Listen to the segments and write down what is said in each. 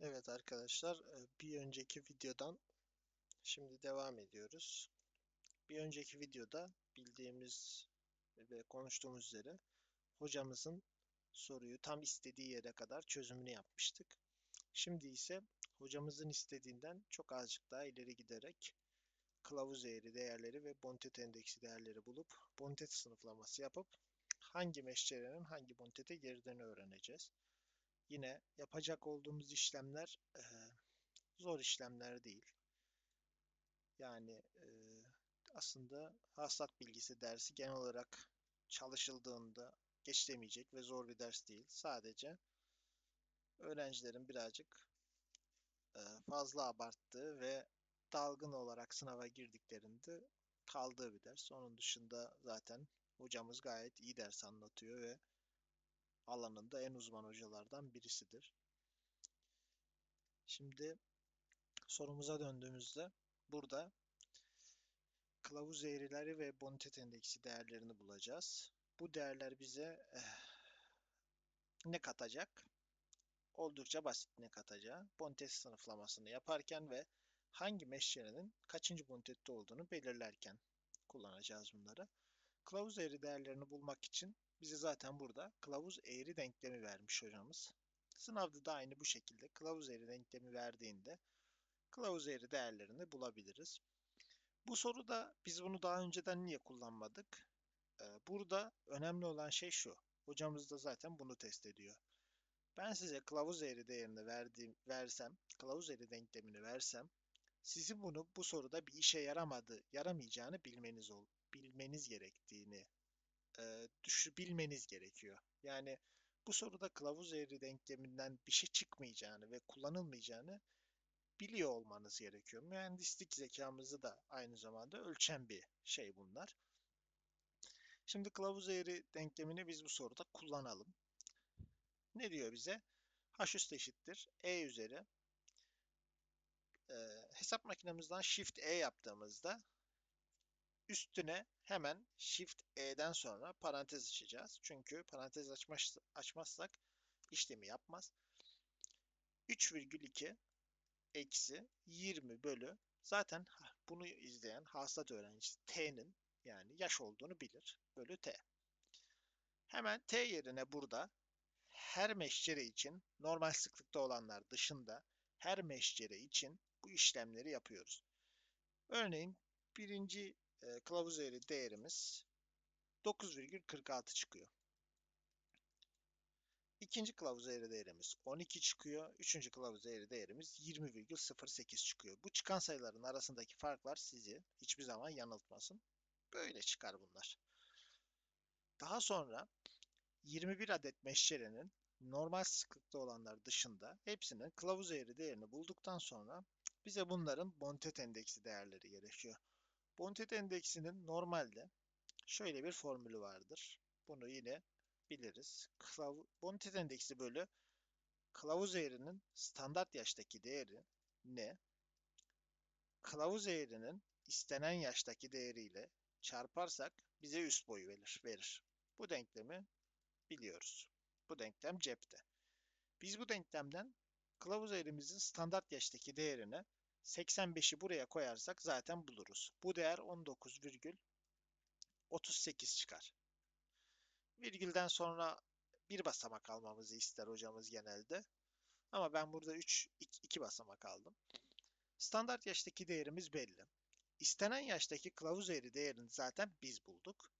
Evet arkadaşlar, e, bir önceki videodan şimdi devam ediyoruz. Bir önceki videoda bildiğimiz ve konuştuğumuz üzere hocamızın soruyu tam istediği yere kadar çözümünü yapmıştık. Şimdi ise hocamızın istediğinden çok azıcık daha ileri giderek kılavuz eğri değerleri ve bontet endeksi değerleri bulup bontet sınıflaması yapıp hangi meşçerenin hangi bontete girdiğini öğreneceğiz. Yine yapacak olduğumuz işlemler e, zor işlemler değil. Yani e, aslında hasat bilgisi dersi genel olarak çalışıldığında geçilemeyecek ve zor bir ders değil. Sadece öğrencilerin birazcık e, fazla abarttığı ve dalgın olarak sınava girdiklerinde kaldığı bir ders. Onun dışında zaten hocamız gayet iyi ders anlatıyor ve alanında en uzman hocalardan birisidir. Şimdi sorumuza döndüğümüzde burada kılavuz eğrileri ve bonitet endeksi değerlerini bulacağız. Bu değerler bize eh, ne katacak? Oldukça basit ne katacağı. Bonitet sınıflamasını yaparken ve hangi meşçerenin kaçıncı bonitette olduğunu belirlerken kullanacağız bunları. Kılavuz eğri değerlerini bulmak için bize zaten burada kılavuz eğri denklemi vermiş hocamız. Sınavda da aynı bu şekilde kılavuz eğri denklemi verdiğinde kılavuz eğri değerlerini bulabiliriz. Bu soruda biz bunu daha önceden niye kullanmadık? Ee, burada önemli olan şey şu. Hocamız da zaten bunu test ediyor. Ben size kılavuz eğri değerini verdiğim, versem, kılavuz eğri denklemini versem, sizin bunu bu soruda bir işe yaramadı, yaramayacağını bilmeniz ol, bilmeniz gerektiğini e, düşü bilmeniz gerekiyor. Yani bu soruda kılavuz eğri denkleminden bir şey çıkmayacağını ve kullanılmayacağını biliyor olmanız gerekiyor. Mühendislik zekamızı da aynı zamanda ölçen bir şey bunlar. Şimdi kılavuz eğri denklemini biz bu soruda kullanalım. Ne diyor bize? H üst eşittir E üzeri. Ee, hesap makinemizden Shift E yaptığımızda üstüne hemen Shift E'den sonra parantez açacağız. Çünkü parantez açmaz, açmazsak işlemi yapmaz. 3,2 eksi 20 bölü zaten bunu izleyen hasılat öğrencisi T'nin yani yaş olduğunu bilir. Bölü T. Hemen T yerine burada her meşcere için normal sıklıkta olanlar dışında her meşcere için bu işlemleri yapıyoruz. Örneğin birinci e, kılavuz eğri değerimiz 9,46 çıkıyor. İkinci kılavuz eğri değerimiz 12 çıkıyor. Üçüncü kılavuz eğri değerimiz 20,08 çıkıyor. Bu çıkan sayıların arasındaki farklar sizi hiçbir zaman yanıltmasın. Böyle çıkar bunlar. Daha sonra 21 adet meşçerenin normal sıklıkta olanlar dışında hepsinin kılavuz eğri değerini bulduktan sonra bize bunların bontet endeksi değerleri gerekiyor. Bontet endeksinin normalde şöyle bir formülü vardır. Bunu yine biliriz. Klav bontet endeksi bölü kılavuz eğrinin standart yaştaki değeri ne? Kılavuz eğrinin istenen yaştaki değeriyle çarparsak bize üst boyu verir. verir. Bu denklemi biliyoruz. Bu denklem cepte. Biz bu denklemden kılavuz eğrimizin standart yaştaki değerini 85'i buraya koyarsak zaten buluruz. Bu değer 19,38 çıkar. Virgülden sonra bir basamak almamızı ister hocamız genelde. Ama ben burada 3 2 basamak aldım. Standart yaştaki değerimiz belli. İstenen yaştaki kılavuz eğri değerini zaten biz bulduk.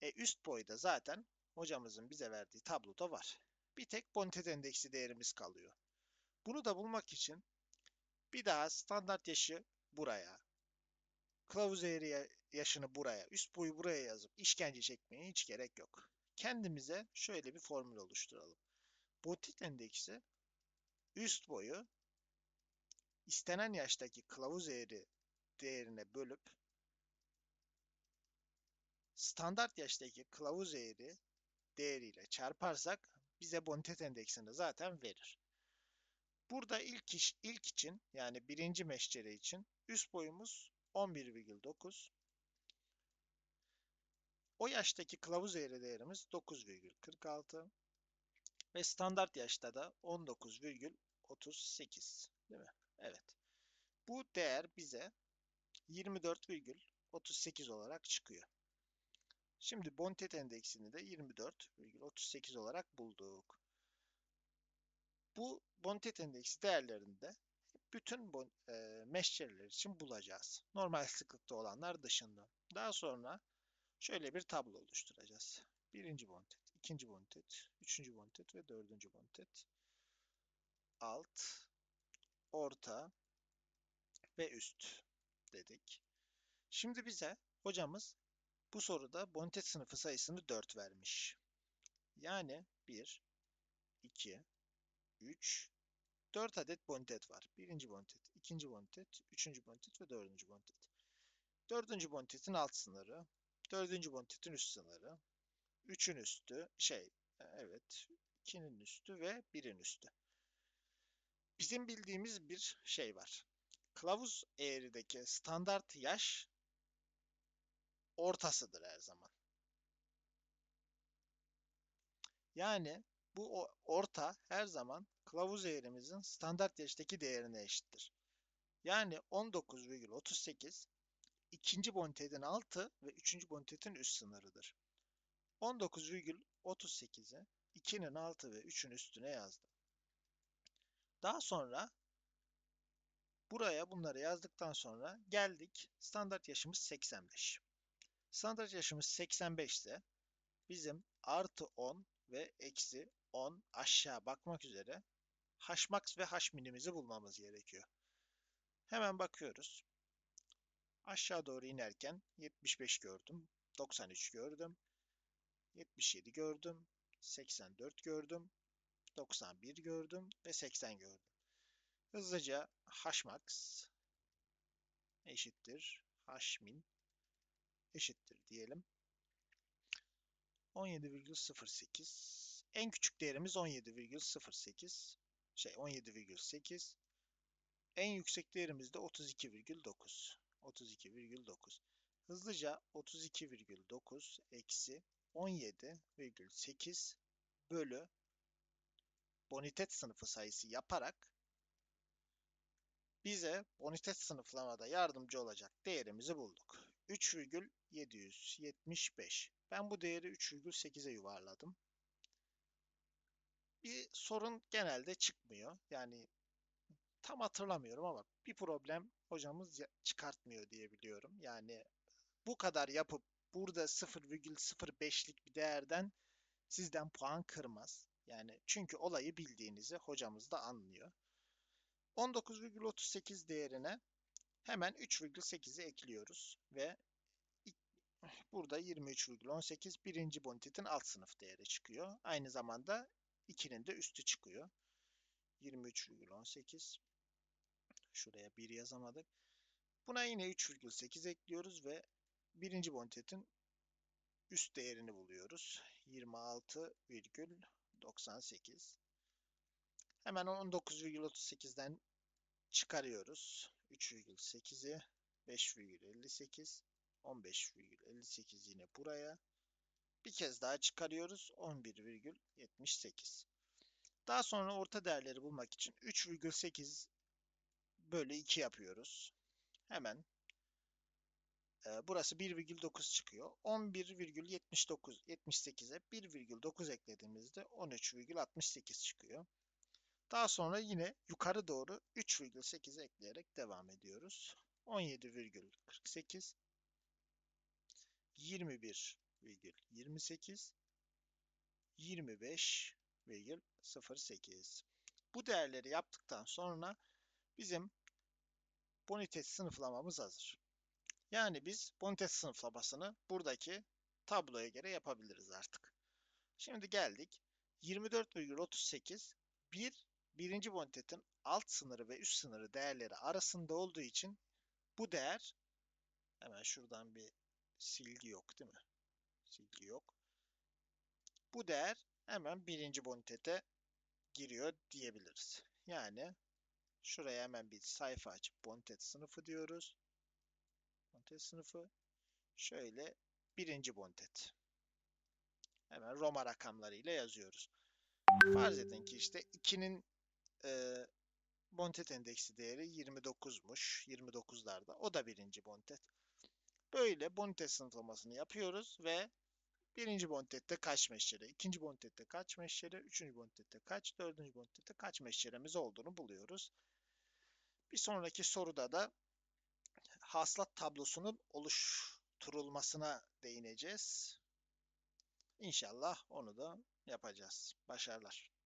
E üst boyda zaten hocamızın bize verdiği tabloda var. Bir tek bonitet endeksi değerimiz kalıyor. Bunu da bulmak için bir daha standart yaşı buraya. Kılavuz eğri yaşını buraya, üst boyu buraya yazıp işkence çekmeye hiç gerek yok. Kendimize şöyle bir formül oluşturalım. Botit endeksi üst boyu istenen yaştaki kılavuz eğri değerine bölüp standart yaştaki kılavuz eğri değeriyle çarparsak bize bonitet endeksini zaten verir. Burada ilk iş, ilk için yani birinci meşcere için üst boyumuz 11,9. O yaştaki kılavuz eğri değerimiz 9,46. Ve standart yaşta da 19,38 değil mi? Evet. Bu değer bize 24,38 olarak çıkıyor. Şimdi Bontet endeksini de 24,38 olarak bulduk. Bu Bontet endeksi değerlerinde bütün bon, e, meşçeler için bulacağız. Normal sıklıkta olanlar dışında. Daha sonra şöyle bir tablo oluşturacağız. Birinci bontet, ikinci bontet, üçüncü bontet ve dördüncü bontet. Alt, orta ve üst dedik. Şimdi bize hocamız bu soruda bontet sınıfı sayısını 4 vermiş. Yani 1, 2, 3, 4 adet bontet var. Birinci bontet, ikinci bontet, üçüncü bontet ve dördüncü bontet. Dördüncü bontetin alt sınırı, dördüncü bontetin üst sınırı, üçün üstü, şey, evet, ikinin üstü ve birin üstü. Bizim bildiğimiz bir şey var. Kılavuz eğrideki standart yaş ortasıdır her zaman. Yani bu orta her zaman kılavuz eğrimizin standart yaştaki değerine eşittir. Yani 19,38 ikinci bontetin altı ve üçüncü bontetin üst sınırıdır. 19,38'i 2'nin altı ve 3'ün üstüne yazdım. Daha sonra buraya bunları yazdıktan sonra geldik standart yaşımız 85. Standart yaşımız 85 ise bizim artı 10 ve eksi 10 aşağı bakmak üzere Hmax ve Hmin'imizi bulmamız gerekiyor. Hemen bakıyoruz. Aşağı doğru inerken 75 gördüm, 93 gördüm, 77 gördüm, 84 gördüm, 91 gördüm ve 80 gördüm. Hızlıca Hmax eşittir Hmin eşittir diyelim. 17,08 en küçük değerimiz 17,08 şey 17,8 en yüksek değerimiz de 32,9 32,9 hızlıca 32,9 eksi 17,8 bölü bonitet sınıfı sayısı yaparak bize bonitet sınıflamada yardımcı olacak değerimizi bulduk. 3,775. Ben bu değeri 3,8'e yuvarladım. Bir sorun genelde çıkmıyor. Yani tam hatırlamıyorum ama bir problem hocamız çıkartmıyor diye biliyorum. Yani bu kadar yapıp burada 0,05'lik bir değerden sizden puan kırmaz. Yani çünkü olayı bildiğinizi hocamız da anlıyor. 19,38 değerine hemen 3,8'i ekliyoruz ve burada 23,18 birinci bonitetin alt sınıf değeri çıkıyor. Aynı zamanda 2'nin de üstü çıkıyor. 23,18 şuraya 1 yazamadık. Buna yine 3,8 ekliyoruz ve birinci bonitetin üst değerini buluyoruz. 26,98 Hemen 19,38'den çıkarıyoruz. 3,8'i 5,58 15,58 yine buraya. Bir kez daha çıkarıyoruz. 11,78. Daha sonra orta değerleri bulmak için 3,8 bölü 2 yapıyoruz. Hemen e, burası 1,9 çıkıyor. 11,79 78'e 1,9 eklediğimizde 13,68 çıkıyor. Daha sonra yine yukarı doğru 3,8 ekleyerek devam ediyoruz. 17,48 21,28 25,08 Bu değerleri yaptıktan sonra bizim bonitet sınıflamamız hazır. Yani biz bonitet sınıflamasını buradaki tabloya göre yapabiliriz artık. Şimdi geldik. 24,38 bir birinci bonitetin alt sınırı ve üst sınırı değerleri arasında olduğu için bu değer hemen şuradan bir silgi yok değil mi? Silgi yok. Bu değer hemen birinci bonitete giriyor diyebiliriz. Yani şuraya hemen bir sayfa açıp bonitet sınıfı diyoruz. Bonitet sınıfı şöyle birinci bonitet. Hemen Roma rakamlarıyla yazıyoruz. Farz edin ki işte 2'nin e, bontet endeksi değeri 29'muş. 29'larda. O da birinci bontet. Böyle bontet sınıflamasını yapıyoruz ve birinci bontette kaç meşale, ikinci bontette kaç meşale, üçüncü bontette kaç, dördüncü bontette kaç meşalemiz olduğunu buluyoruz. Bir sonraki soruda da hasılat tablosunun oluşturulmasına değineceğiz. İnşallah onu da yapacağız. Başarılar.